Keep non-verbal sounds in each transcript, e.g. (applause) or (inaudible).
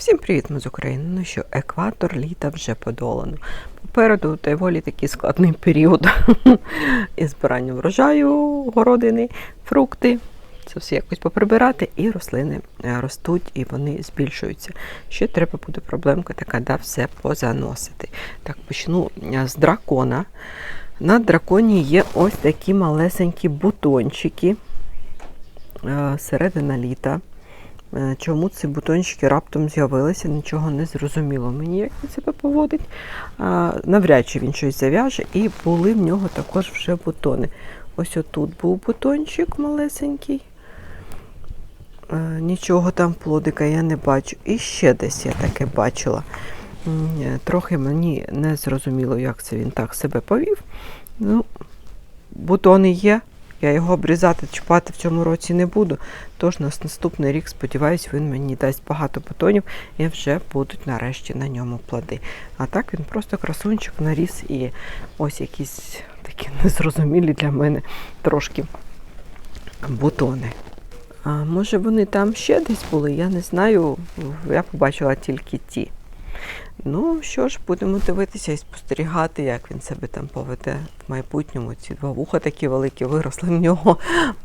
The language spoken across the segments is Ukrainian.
Всім привіт, ми з України. Ну що, екватор літа вже подолано. Попереду доволі такий складний період (laughs) із збиранням врожаю, городини, фрукти. Це все якось поприбирати, і рослини е, ростуть і вони збільшуються. Ще треба буде проблемка така, да, все позаносити. Так, почну е, з дракона. На драконі є ось такі малесенькі бутончики е, середина літа. Е, Чому ці бутончики раптом з'явилися, нічого не зрозуміло мені, як він себе поводить. Навряд чи він щось зав'яже, і були в нього також вже бутони. Ось отут був бутончик малесенький. Е, Нічого там плодика я не бачу. І ще десь я таке бачила. Е, Трохи мені не зрозуміло, як це він так себе повів. Ну, бутони є. Я його обрізати, чіпати в цьому році не буду. Тож на наступний рік, сподіваюсь, він мені дасть багато бутонів і вже будуть нарешті на ньому плоди. А так він просто красунчик наріс і ось якісь такі (laughs) незрозумілі для мене трошки бутони. А може вони там ще десь були, я не знаю. Я побачила тільки ті. Ну що ж, будемо дивитися і спостерігати, як він себе там поведе в майбутньому. Ці два вуха такі великі виросли в нього.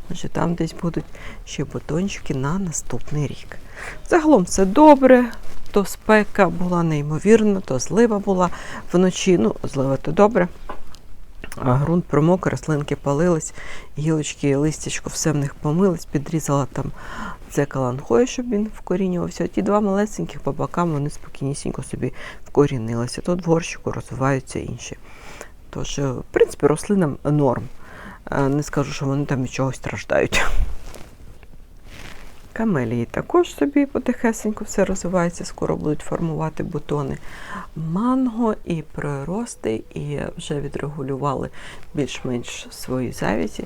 Може, там десь будуть ще бутончики на наступний рік. Загалом все добре. То спека була неймовірна, то злива була вночі. Ну, злива то добре. А грунт промок, рослинки палились, гілочки, листячко, все в них помилось, підрізала там це каланхою, щоб він вкорінювався. Ті два малесеньких по бокам вони спокійнісінько собі вкорінилися. Тут в горщику розвиваються інші. Тож, е, в принципі, рослинам норм. Е, Не скажу, що вони там від чогось страждають. Камелії також собі потихесенько все розвивається, скоро будуть формувати бутони. Манго і прирости, і вже відрегулювали більш-менш свої завіті.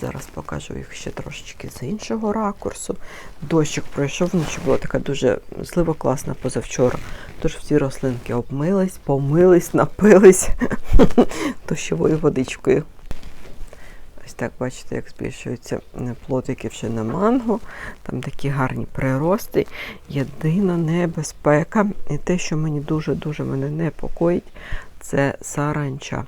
Зараз покажу їх ще трошечки з іншого ракурсу. Дощик пройшов, вночі була така дуже злива класна позавчора. Тож всі рослинки обмились, помились, напились (laughs) дощовою водичкою. Ось так бачите, як збільшуються плодики вже на манго. Там такі гарні прирости. Єдина небезпека, і те, що мені дуже-дуже мене непокоїть, це саранча.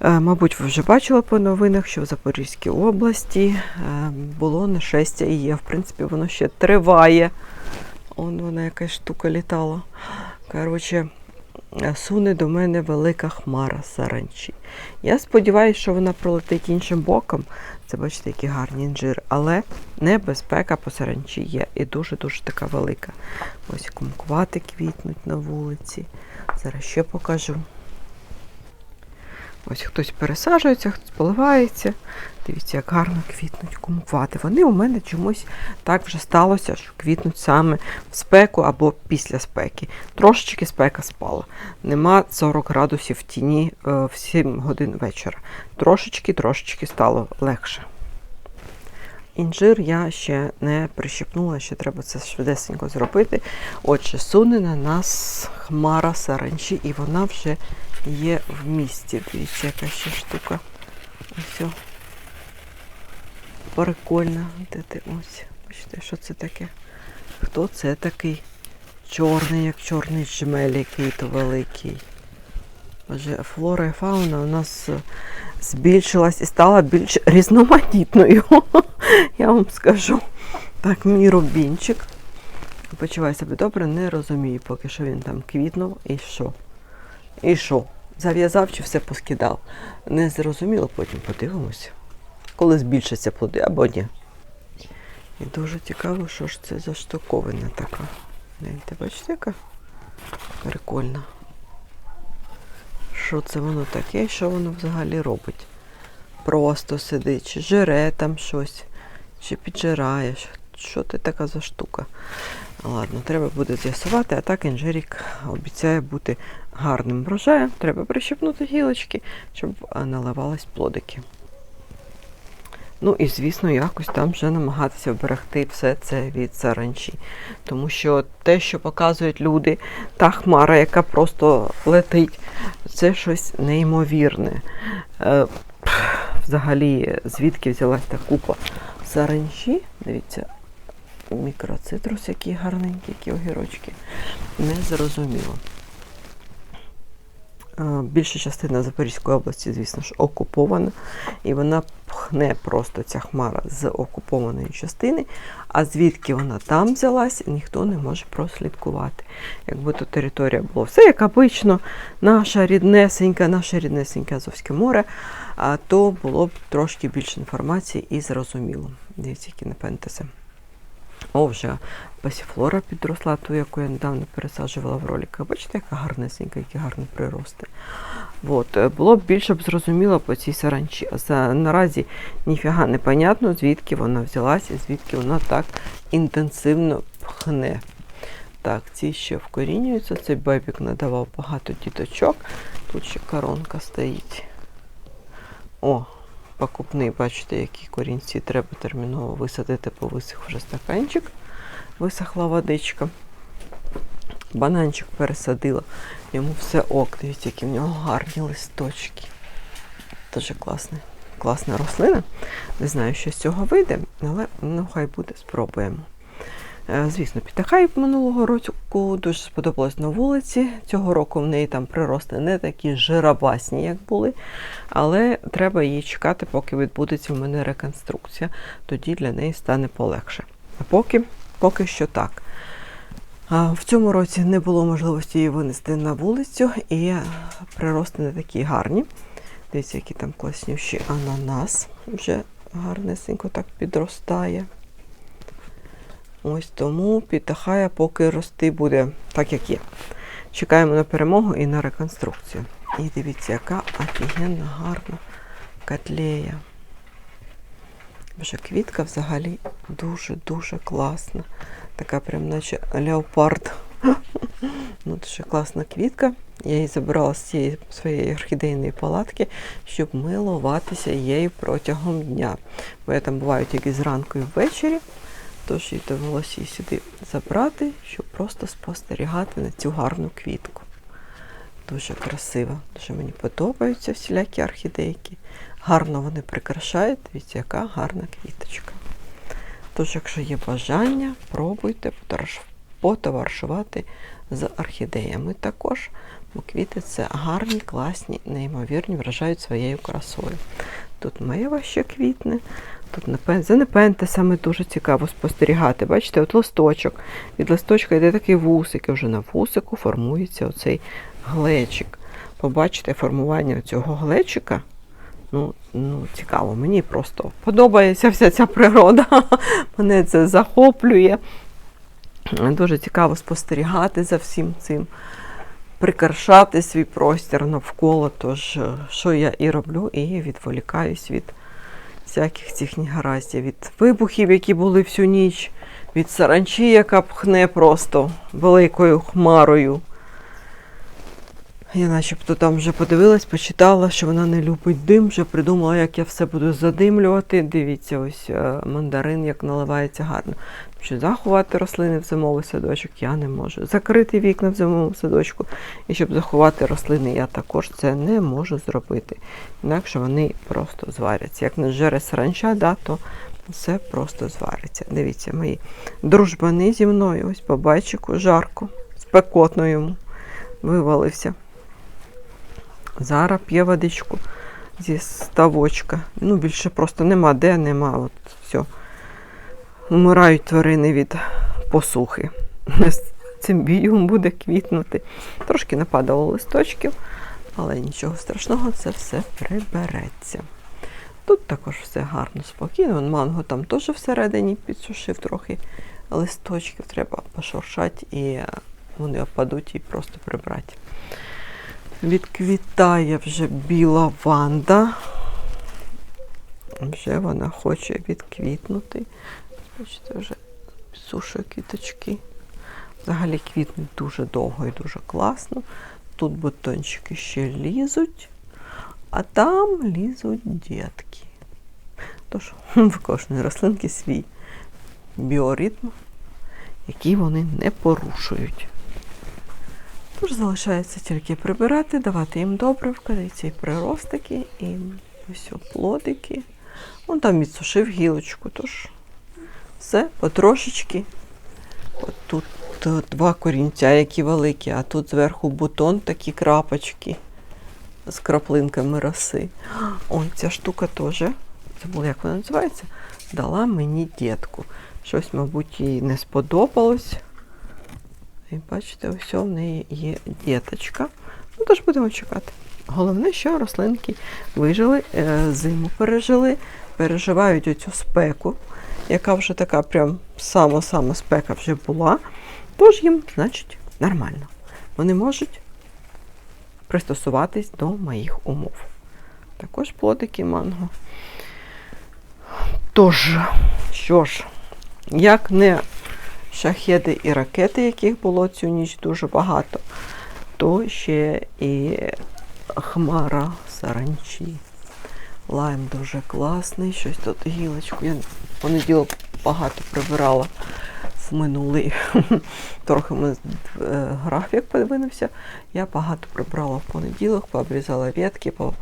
Е, Мабуть, ви вже бачили по новинах, що в Запорізькій області е, було нашестя і є. В принципі, воно ще триває. Он вона якась штука літала. Коротше, суне до мене велика хмара саранчі. Я сподіваюся, що вона пролетить іншим боком. Це бачите, який гарний інжир, Але небезпека по саранчі є і дуже-дуже така велика. Ось кумквати квітнуть на вулиці. Зараз ще покажу. Ось хтось пересаджується, хтось поливається. Дивіться, як гарно квітнуть кумквати. Вони у мене чомусь так вже сталося, що квітнуть саме в спеку або після спеки. Трошечки спека спала. Нема 40 градусів в тіні е, в 7 годин вечора. Трошечки, трошечки стало легше. Інжир я ще не прищепнула, ще треба це швидесенько зробити. Отже, суне на нас хмара саранчі, і вона вже є в місті. Дивіться, яка ще штука. Ось. Прикольно. Де? Ось. Бачите, що це таке? Хто це такий? Чорний, як чорний жмель, який то великий. Боже, флора і фауна у нас е, збільшилась і стала більш різноманітною. (laughs) Я вам скажу. Так, мій рубінчик. Почуваю себе добре, не розумію, поки що він там квітнув і що. І що? Зав'язав чи все поскидав? Не зрозуміло, потім подивимося. Коли збільшаться плоди або ні. І дуже цікаво, що ж це за штуковина така. Гляньте, бачите, яка прикольна. Що це воно таке що воно взагалі робить? Просто сидить, чи жире там щось, чи піджирає. Що- це така за штука? Ладно, треба буде з'ясувати, а так інжирік обіцяє бути гарним врожаєм. Треба прищепнути гілочки, щоб наливались плодики. Ну і, звісно, якось там вже намагатися вберегти все це від саранчі. Тому що те, що показують люди, та хмара, яка просто летить, це щось неймовірне. Е, взагалі, звідки взялась та купа саранчі? Дивіться, Мікроцитрус, які гарненькі, які огірочки. Не зрозуміло. Більша частина Запорізької області, звісно ж, окупована, і вона пхне просто ця хмара з окупованої частини. А звідки вона там взялась, ніхто не може прослідкувати. Якби то територія була все як обично, наша ріднесенька, наше ріднесеньке Азовське море, то було б трошки більше інформації і зрозуміло. Дивіться, які напентеси. О, вже пасіфлора підросла, ту, яку я недавно пересаджувала в роликах. Бачите, яка гарнесенька, які гарні прирости. От, е, було б більше б зрозуміло по цій саранчі. А наразі ніфіга не понятно, звідки вона взялася, звідки вона так інтенсивно пхне. Так, ці ще вкорінюються. Цей бебік надавав багато діточок. Тут ще коронка стоїть. О, покупний, бачите, які корінці треба терміново висадити, бо висох вже стаканчик. Висохла водичка. Бананчик пересадила. Йому все ок. Дивіться, які в нього гарні листочки. Дуже класна, класна рослина. Не знаю, що з цього вийде, але ну хай буде, спробуємо. Е, Звісно, Підахай минулого року дуже сподобалось на вулиці. Цього року в неї там прирости не такі жиробасні, як були, але треба її чекати, поки відбудеться в мене реконструкція. Тоді для неї стане полегше. А поки, поки що так. В цьому році не було можливості її винести на вулицю, і прирости не такі гарні. Дивіться, які там класнющі ананас вже гарнесенько так підростає. Ось тому підтахає, поки рости буде так, як є. Чекаємо на перемогу і на реконструкцію. І дивіться, яка офігенна гарна котлея. Вже квітка взагалі дуже-дуже класна. Така прям наче леопард. Ну, дуже класна квітка. Я її забирала з цієї своєї орхідейної палатки, щоб милуватися її протягом дня. Бо я там буваю тільки зранку і ввечері. Тож їй довелося її сюди забрати, щоб просто спостерігати на цю гарну квітку. Дуже красиво, дуже мені подобаються всілякі орхідейки. Гарно вони прикрашають. Дивіться, яка гарна квіточка. Тож, якщо є бажання, пробуйте потовариш- потоваришувати з орхідеями також. Бо квіти це гарні, класні, неймовірні, вражають своєю красою. Тут мева ще квітне, тут за непентесами дуже цікаво спостерігати. Бачите, от листочок. Від листочка йде такий вусик, і вже на вусику формується оцей глечик. Побачите формування цього глечика. Ну, ну, цікаво, мені просто подобається вся ця природа. (laughs) Мене це захоплює. Дуже цікаво спостерігати за всім цим, прикрашати свій простір навколо. Тож, що я і роблю, і відволікаюсь від всяких цих негараздів, від вибухів, які були всю ніч, від саранчі, яка пхне просто великою хмарою. Я начебто там вже подивилась, почитала, що вона не любить дим, вже придумала, як я все буду задимлювати. Дивіться, ось е, мандарин, як наливається гарно. Що заховати рослини в зимовий садочок я не можу. Закрити вікна в зимовому садочку. І щоб заховати рослини, я також це не можу зробити. Інакше вони просто зваряться. Як не жере саранча, да, то все просто звариться. Дивіться, мої дружбани зі мною, ось по байчику жарко, спекотно йому вивалився. Зараз п'є водичку зі ставочка. Ну, більше просто нема де, нема. От все. Вмирають тварини від посухи. Цим бієм буде квітнути. Трошки нападало листочків, але нічого страшного, це все прибереться. Тут також все гарно, спокійно. Манго там теж всередині підсушив трохи листочків, треба пошуршати і вони опадуть і просто прибрати. Відквітає вже біла ванда. Вже вона хоче відквітнути. Бачите, вже сушує квіточки. Взагалі квітне дуже довго і дуже класно. Тут бутончики ще лізуть, а там лізуть дітки. Тож (laughs) в кожної рослинки свій біоритм, який вони не порушують. Тож залишається тільки прибирати, давати їм добривка, і приростики, і ось плодики. Вон там відсушив гілочку, тож Все, потрошечки. От тут е, два корінця, які великі, а тут зверху бутон, такі крапочки з краплинками роси. Ой, ця штука теж, забула, як вона називається, дала мені дітку. Щось, мабуть, їй не сподобалось. І бачите, ось в неї є діточка. Ну, тож будемо чекати. Головне, що рослинки вижили, е, зиму пережили, переживають оцю спеку, яка вже така прям сама-сама спека вже була. Тож їм, значить, нормально. Вони можуть пристосуватись до моїх умов. Також плодики манго. Тож, що ж, як не шахеди і ракети, яких було цю ніч дуже багато, то ще і хмара саранчі. Лайм дуже класний, щось тут гілочку. Я в понеділок багато прибирала в минулий. (laughs) Трохи ми е, графік подвинувся. Я багато прибрала в понеділок, пообрізала ветки, е,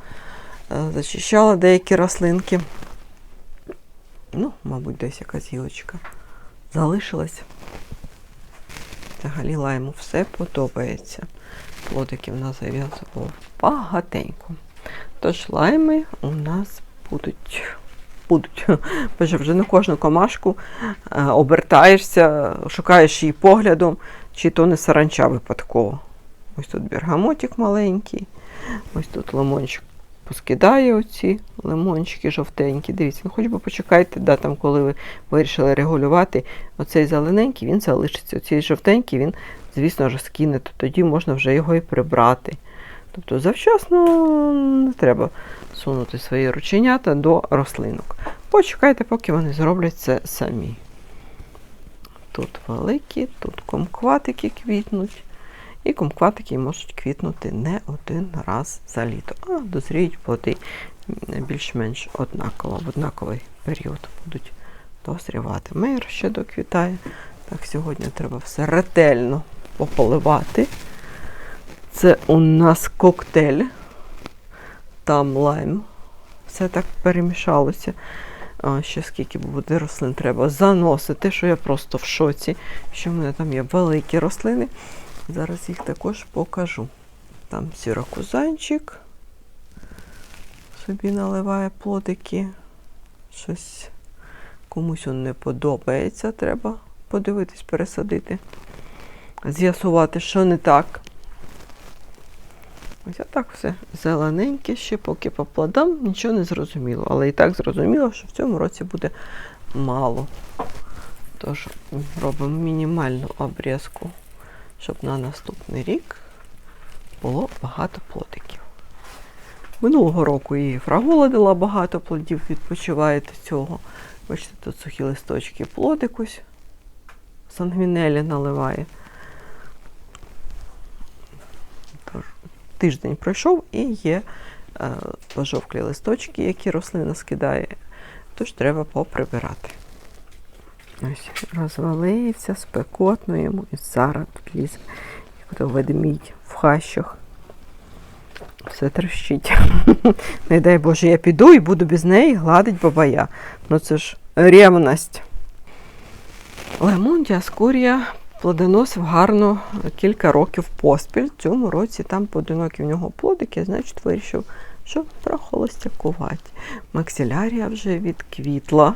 зачищала деякі рослинки. Ну, мабуть, десь якась гілочка залишилась. Взагалі лайму все подобається. Плодиків на зав'язував багатенько. Тож лайми у нас будуть. Будуть. (laughs) Боже, вже на кожну комашку е, обертаєшся, шукаєш її поглядом, чи то не саранча випадково. Ось тут бергамотик маленький, ось тут лимончик поскидає оці лимончики жовтенькі. Дивіться, ну хоч би почекайте, да, там, коли ви вирішили регулювати, оцей зелененький, він залишиться. Оцей жовтенький, він, звісно ж, скине, то тоді можна вже його і прибрати. Тобто завчасно не треба сунути свої рученята до рослинок. Почекайте, поки вони зроблять це самі. Тут великі, тут комкватики квітнуть. І комкватики можуть квітнути не один раз за літо, а дозріють плоди більш-менш однаково, в однаковий період будуть дозрівати. Мейр ще доквітає. Так, сьогодні треба все ретельно пополивати. Це у нас коктейль. Там лайм. Все так перемішалося. А, ще скільки буде рослин треба заносити, що я просто в шоці, що в мене там є великі рослини. Зараз їх також покажу. Там сірокузанчик собі наливає плодики. Щось комусь он не подобається. Треба подивитись, пересадити, з'ясувати, що не так. Ось так все зелененьке ще, поки по плодам нічого не зрозуміло. Але і так зрозуміло, що в цьому році буде мало. Тож робимо мінімальну обрізку щоб на наступний рік було багато плодиків. Минулого року і фрагола дала багато плодів, відпочиває до цього. Бачите, тут сухі листочки плодик ось сангвінелі наливає. Тиждень пройшов і є е, пожовклі листочки, які рослина скидає, тож треба поприбирати. Ось розвалився, спекотно йому і зараз тут лізе, як то ведмідь в хащах. Все трещить. (laughs) Не дай Боже, я піду і буду без неї гладить бабая. Ну це ж ревність. Лемон діаскурія плодоносив гарно кілька років поспіль. В цьому році там поодинокі в нього плодики, значить вирішив, що прохолостякувати. Максилярія вже відквітла.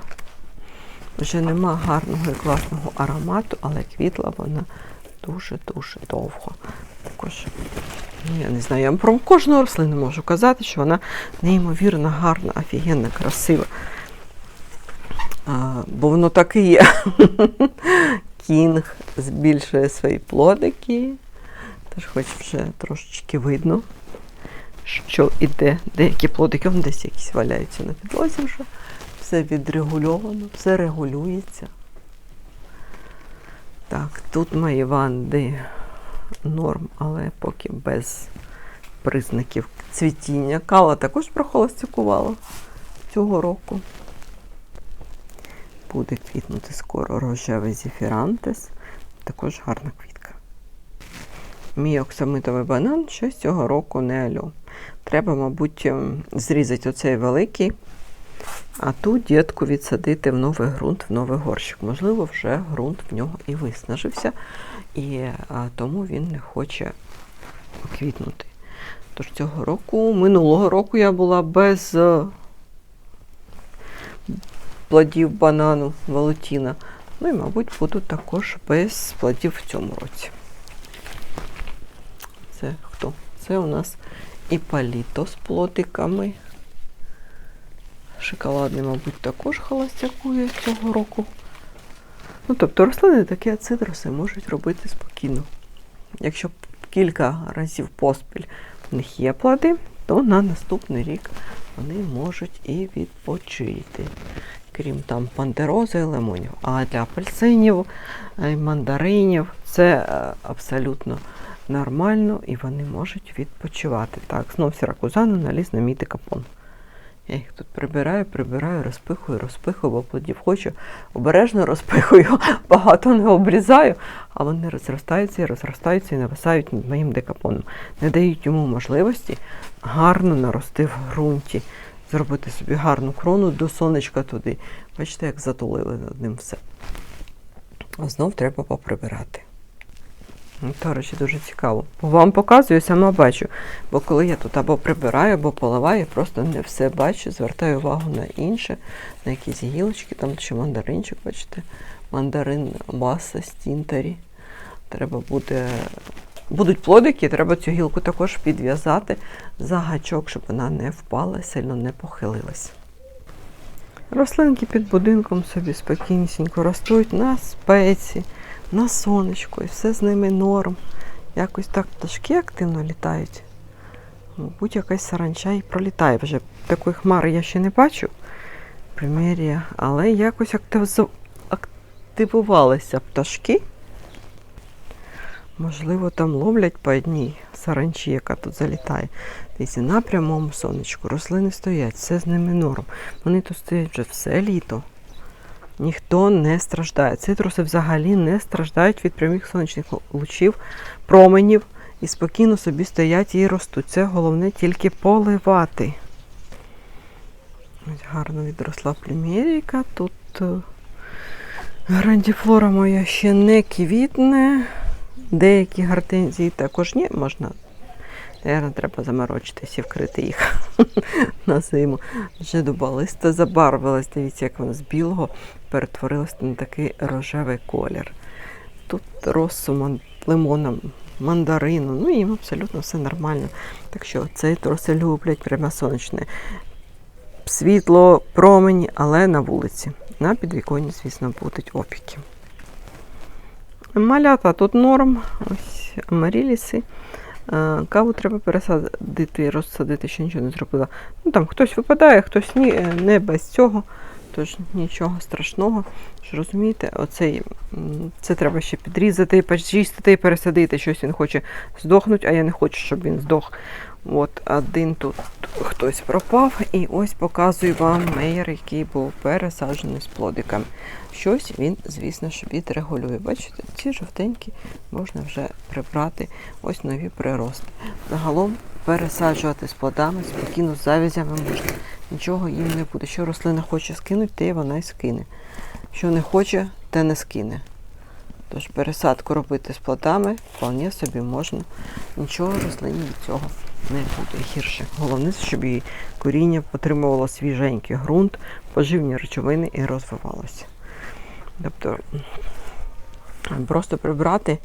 Вже нема гарного і класного аромату, але квітла вона дуже-дуже довго. Також, ну я не знаю, я вам про кожну рослину можу казати, що вона неймовірно гарна, офігенно, красива. А, бо воно так і є. (laughs) Кінг збільшує свої плодики. Тож хоч вже трошечки видно, що іде. Деякі плодики, вон десь якісь валяються на підлозі вже все відрегульовано, все регулюється. Так, тут мої ванди норм, але поки без признаків цвітіння. Кала також прохолостякувала цього року. Буде квітнути скоро рожевий зефірантес. Також гарна квітка. Мій оксамитовий банан ще з цього року не альо. Треба, мабуть, ем, зрізати оцей великий А ту дітку відсадити в новий ґрунт, в новий горщик. Можливо, вже ґрунт в нього і виснажився, і тому він не хоче квітнути. Тож цього року, минулого року я була без е, плодів банану Валентіна. Ну і, мабуть, буду також без плодів в цьому році. Це хто? Це у нас іпаліто з плотиками. Шоколадний, мабуть, також холостякує цього року. Ну, тобто рослини такі цитруси можуть робити спокійно. Якщо кілька разів поспіль в них є плоди, то на наступний рік вони можуть і відпочити. Крім там пантерози і лимонів. А для апельсинів і мандаринів це е, абсолютно нормально і вони можуть відпочивати. Так, знов сіракузану наліз на мій декапон. Я їх тут прибираю, прибираю, розпихую, розпихую, бо плодів хочу. Обережно розпихую, (laughs) багато не обрізаю, а вони розростаються і розростаються і нависають над моїм декапоном. Не дають йому можливості гарно нарости в ґрунті, зробити собі гарну крону до сонечка туди. Бачите, як затулили над ним все. А знов треба поприбирати. Ну, До речі, дуже цікаво. Вам показую, сама бачу. Бо коли я тут або прибираю, або поливаю, я просто не все бачу, звертаю увагу на інше, на якісь гілочки, там ще мандаринчик, бачите, мандарин маса стінтарі. Треба буде. Будуть плодики, треба цю гілку також підв'язати за гачок, щоб вона не впала, сильно не похилилась. Рослинки під будинком собі спокійнісінько ростуть на спеці, на сонечку, і все з ними норм. Якось так пташки активно літають. Мабуть, якась саранча і пролітає вже. Такої хмари я ще не бачу. Примір'я, але якось актив... активувалися пташки. Можливо, там ловлять по одній саранчі, яка тут залітає. Дивіться, на прямому сонечку. Рослини стоять, все з ними норм. Вони тут стоять вже все літо. Ніхто не страждає. Цитруси взагалі не страждають від прямих сонячних лучів, променів і спокійно собі стоять і ростуть. Це головне тільки поливати. Ось гарно відросла племірійка. Тут е, грандіфлора моя ще не квітне. Деякі гортензії також ні, можна. Наверно, треба заморочитись і вкрити їх (laughs) на зиму. Вже дубалиста забарвилась. Дивіться, як вона з білого перетворилась на такий рожевий колір. Тут росу лимона, мандарину, ну їм абсолютно все нормально. Так що цей троси люблять прямо сонячне. Світло, промені, але на вулиці. На підвіконні, звісно, будуть опіки. Малята тут норм, ось амаріліси. Каву треба пересадити, розсадити, ще нічого не зробила. Ну там хтось випадає, хтось ні, е, не без цього. Тож нічого страшного. Ж розумієте, оцей, це треба ще підрізати, почистити пересадити. Щось він хоче здохнути, а я не хочу, щоб він здох. От один тут хтось пропав, і ось показую вам мейер, який був пересаджений з плодиками. Щось він, звісно ж, відрегулює. Бачите, ці жовтенькі можна вже прибрати. Ось нові прирости. Загалом пересаджувати з плодами, спокійно з завязями можна. Нічого їм не буде. Що рослина хоче скинути, те вона й скине. Що не хоче, те не скине. Тож пересадку робити з плодами вполне собі можна. Нічого рослині від цього не буде гірше. Головне, щоб її коріння отримувало свіженький ґрунт, поживні речовини і розвивалося. Тобто просто прибрати,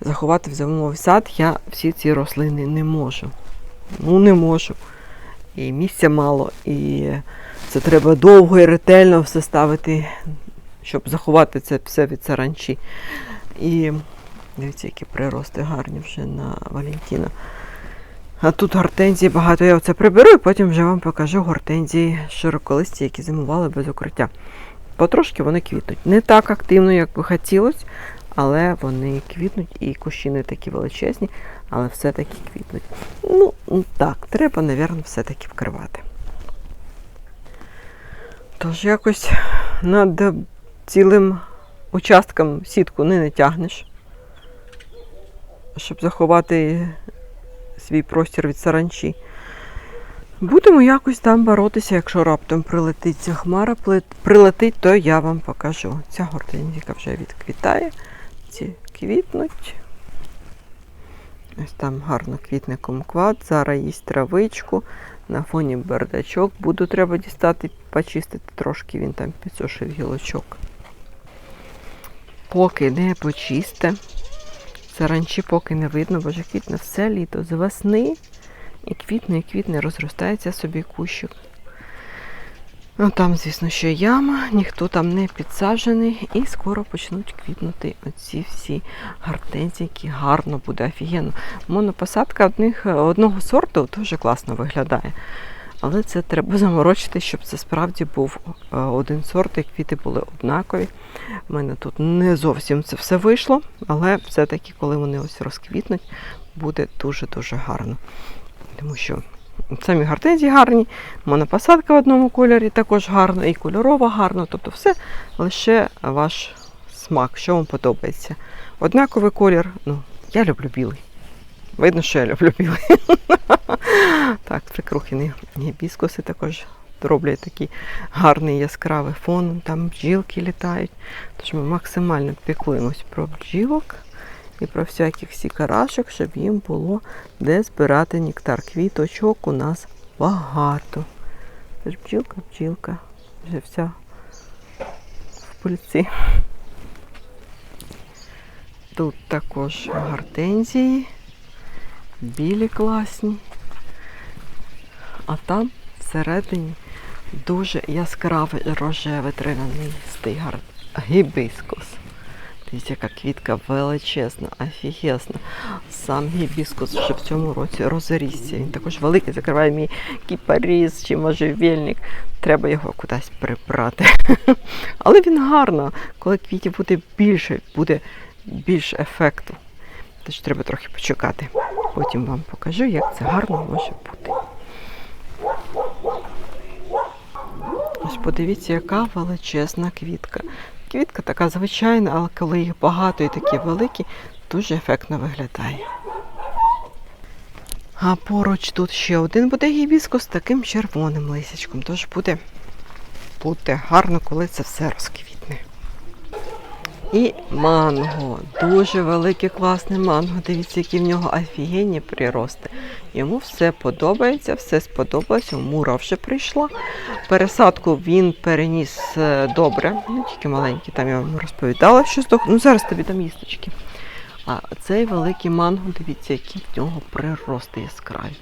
заховати в зимовий сад я всі ці рослини не можу. Ну, не можу. І місця мало, і це треба довго і ретельно все ставити, щоб заховати це все від саранчі. І дивіться, які прирости гарні вже на Валентіна. А тут гортензії багато. Я оце приберу і потім вже вам покажу гортензії широколисті, які зимували без укриття. Потрошки вони квітнуть. Не так активно, як би хотілося, але вони квітнуть і кущі не такі величезні, але все-таки квітнуть. Ну, так, треба, напевно, все-таки вкривати. Тож якось над цілим участком сітку не натягнеш, щоб заховати свій простір від саранчі. Будемо якось там боротися, якщо раптом прилетить ця хмара, прилетить, то я вам покажу. Ця гортензійка вже відквітає, ці квітнуть. Ось там гарно квітне кумкват, зараз їсть травичку, на фоні бардачок. Буду треба дістати, почистити трошки, він там підсушив гілочок. Поки не почисте, саранчі поки не видно, бо вже квітне все літо з весни. І квітне, і квітне, розростається собі кущик. Ну, там, звісно, ще яма, ніхто там не підсаджений, і скоро почнуть квітнути оці всі гортензії, які гарно буде офігенно. Монопосадка одних, одного сорту дуже класно виглядає. Але це треба заморочити, щоб це справді був е, один сорт, і квіти були однакові. У мене тут не зовсім це все вийшло, але все-таки, коли вони ось розквітнуть, буде дуже-дуже гарно. Тому що самі гортензії гарні, монопосадка в одному кольорі також гарно, і кольорова гарно. Тобто все лише ваш смак, що вам подобається. Однаковий колір, ну, я люблю білий. Видно, що я люблю білий. (laughs) так, прикрухені гібіскуси також роблять такий гарний яскравий фон. Там бджілки літають. Тож ми максимально піклуємось про бджілок і про всяких сікарашок, щоб їм було де збирати нектар. Квіточок у нас багато. Тож бджілка, бджілка, вже вся в пильці. Тут також гортензії, білі класні. А там всередині дуже яскравий рожевий травянистий гар... гібіскус. Дивіться, яка квітка величезна, офігезна. Сам гібіскус вже в цьому році розрісся. Він також великий, закриває мій кіпаріз чи можжевельник. Треба його кудись прибрати. (laughs) Але він гарно, коли квітів буде більше, буде більше ефекту. Тож треба трохи почекати. Потім вам покажу, як це гарно може бути. Ось подивіться, яка величезна квітка. Квітка така звичайна, але коли їх багато і такі великі, дуже ефектно виглядає. А поруч тут ще один буде гібіскус з таким червоним лисячком. Тож буде, буде гарно, коли це все розквітне. І манго. Дуже велике, класне манго. Дивіться, які в нього офігенні прирости. Йому все подобається, все сподобалося. Мура вже прийшла. Пересадку він переніс е, добре, ну тільки маленький, там я вам розповідала, що здох. Ну зараз тобі дам їсточки. А цей великий манго, дивіться, які в нього прирости яскраві.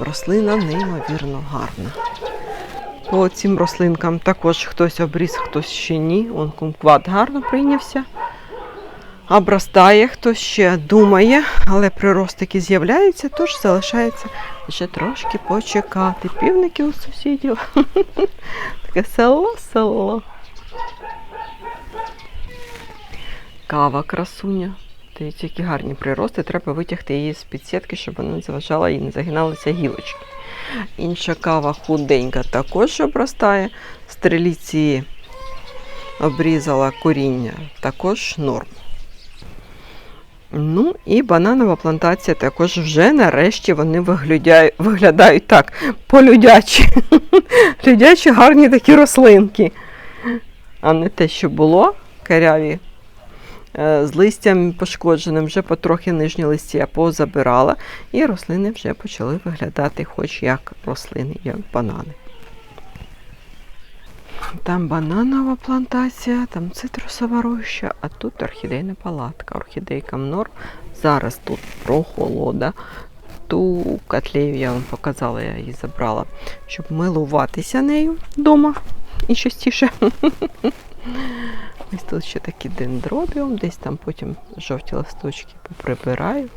Рослина неймовірно гарна. По цим рослинкам також хтось обріз, хтось ще ні. Он кумкват гарно прийнявся. Обростає, хтось ще думає, але приростики з'являються, тож залишається ще трошки почекати. Півники у сусідів. (laughs) Таке село, село. Кава красуня. Дивіться, які гарні прирости. Треба витягти її з підсітки, щоб вона не заважала і не загиналися гілочки. Інша кава худенька також обростає. Стреліці обрізала коріння, також норм. Ну і бананова плантація також вже нарешті вони виглядають, виглядають так, полюдячі. (laughs) Людячі гарні такі рослинки. А не те, що було, каряві з листям пошкодженим, вже потрохи нижні листі я позабирала, і рослини вже почали виглядати хоч як рослини, як банани. Там бананова плантація, там цитрусова роща, а тут орхідейна палатка. Орхідейка норм. Зараз тут прохолода. Ту котлею я вам показала, я її забрала, щоб милуватися нею вдома і частіше. (laughs) Ось тут ще такий дендробіум, десь там потім жовті листочки поприбираю.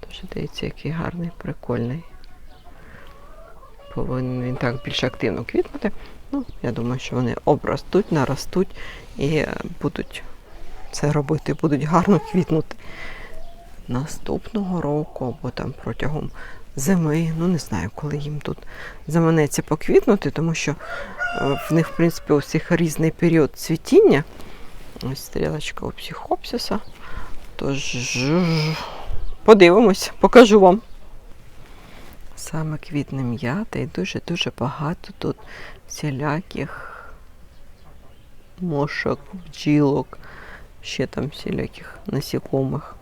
Тож дивіться, який гарний, прикольний. Повинен він так більш активно квітнути. Ну, я думаю, що вони обростуть, наростуть і е, будуть це робити, будуть гарно квітнути наступного року або там протягом зими. Ну, не знаю, коли їм тут заманеться поквітнути, тому що е, в них, в принципі, у всіх різний період цвітіння. Ось стрілочка у психопсиса. Тож подивимось, покажу вам. Саме квітне м'ята і дуже-дуже багато тут всіляких мошок, бджілок, ще там всіляких насікомих.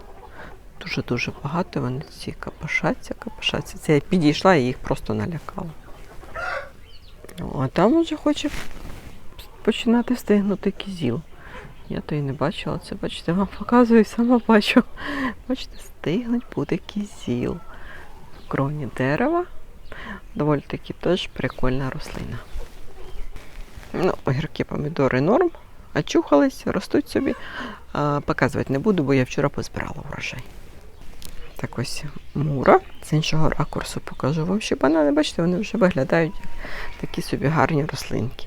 Дуже-дуже багато вони ці капошаться, капошаться. Це я підійшла і їх просто налякала. А там вже хоче починати стигнути кізіл. Я то і не бачила це, бачите, вам показую, сама бачу. Бачите, стигнуть буде кізіл. В кроні дерева. Доволі таки теж прикольна рослина. Ну, огірки, помідори норм, очухались, ростуть собі. А, показувати не буду, бо я вчора позбирала врожай. Так ось мура. З іншого ракурсу покажу вам ще банани. Бачите, вони вже виглядають такі собі гарні рослинки.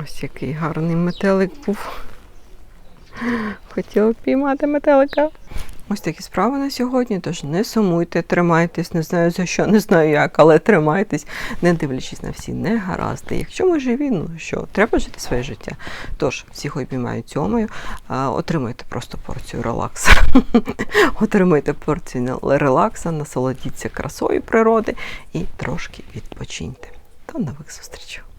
Ось який гарний метелик був. Хотіла піймати метелика. Ось такі справи на сьогодні, тож не сумуйте, тримайтесь, не знаю за що, не знаю як, але тримайтесь, не дивлячись на всі негаразди. Якщо ми живі, ну що, треба жити своє життя. Тож, всіх обіймаю цьомою, отримайте просто порцію релаксу. (laughs) Отримайте порцію релаксу, насолодіться красою природи і трошки відпочиньте. До нових зустрічей!